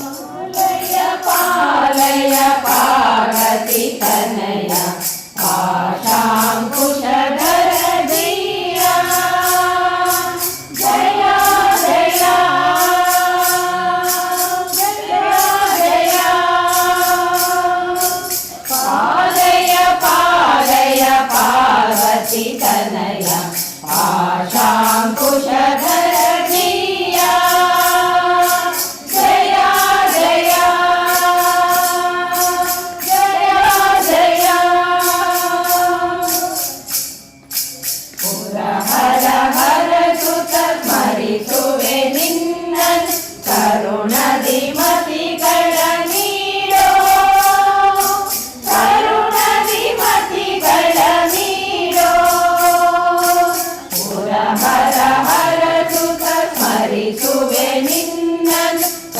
పాలయ పాలయ Parvati Tanaya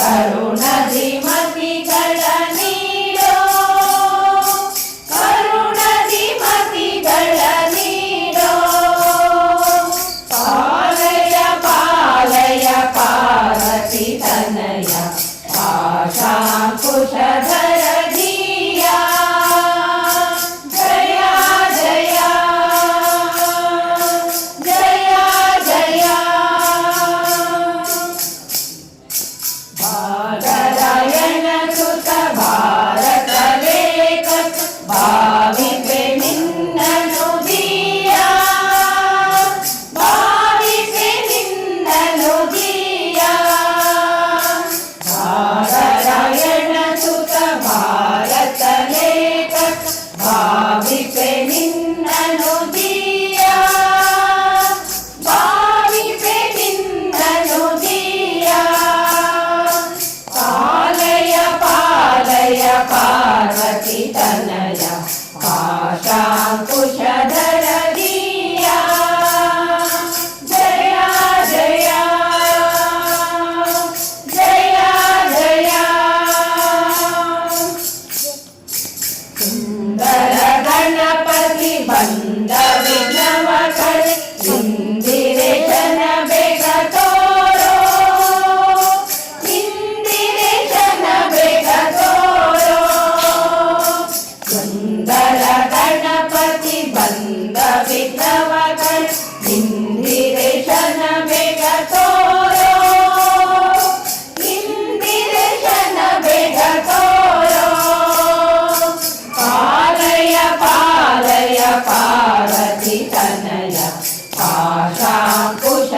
Deus. oh कुशद పాశాంకుశ